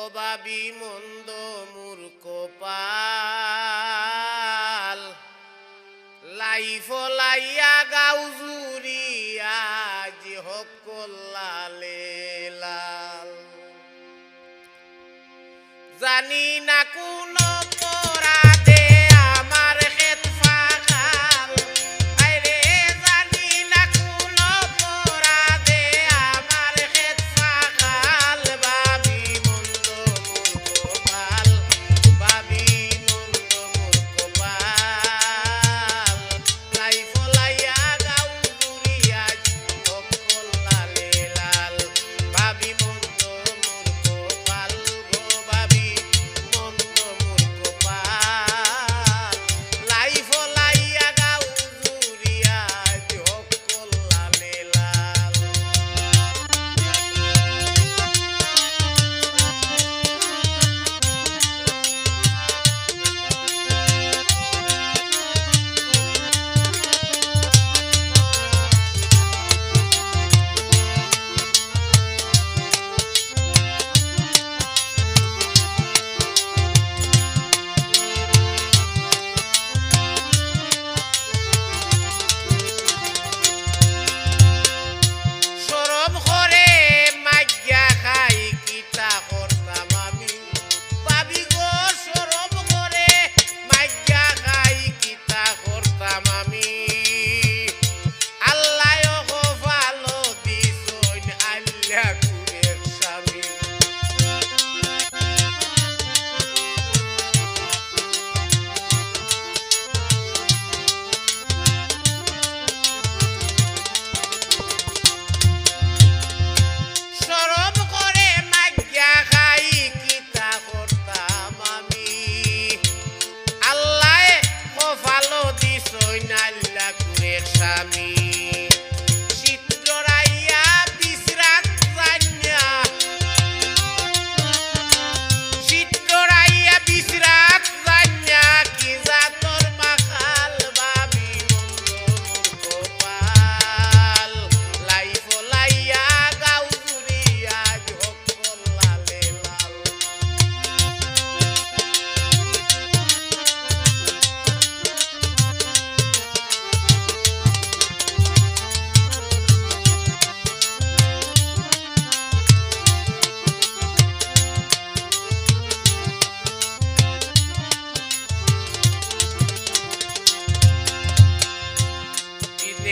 অবাবি মন্দ মূর্খ পাল। লাইফ লাইয়া গাউজুরিয়া যে হক লালে লাল। জানি না কোন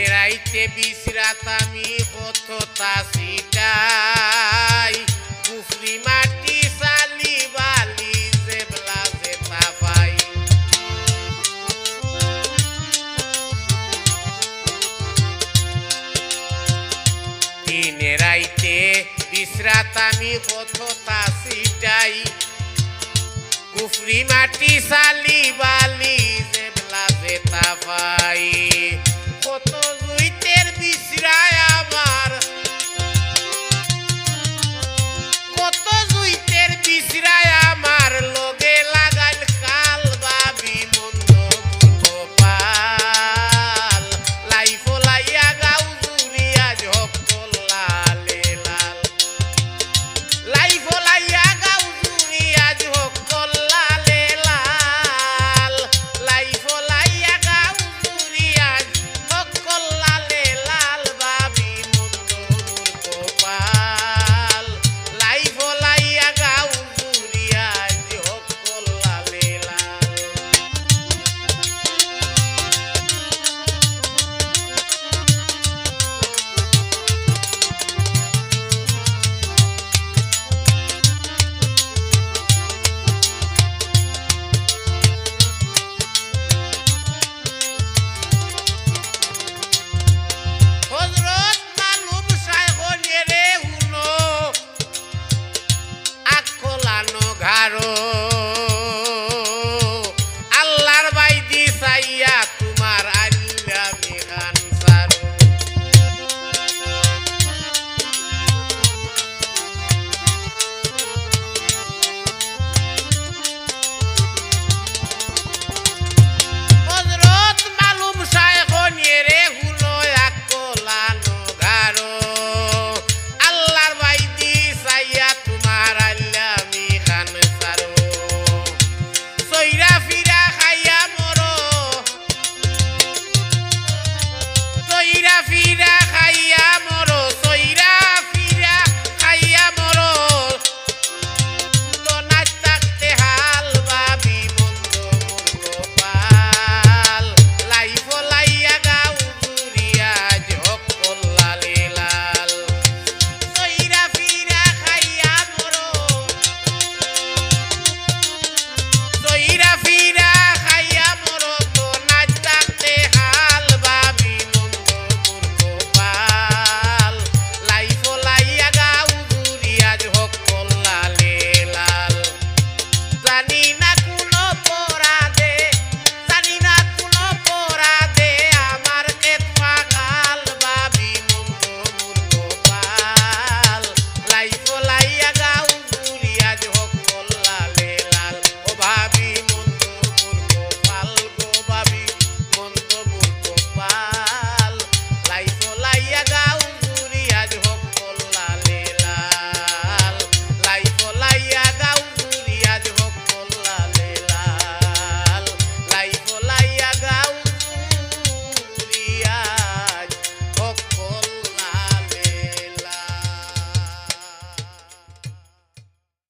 বেড়াইতে বিশ্রাত আমি কত তাসিটাই কুফরি মাটি সালি বালি, জেবলা জেতা পাই। দিনে রাইতে বিশ্রাত আমি কত তাসিটাই কুফরি মাটি সালি বালি, জেবলা জেতা পাই। কত difícil é amar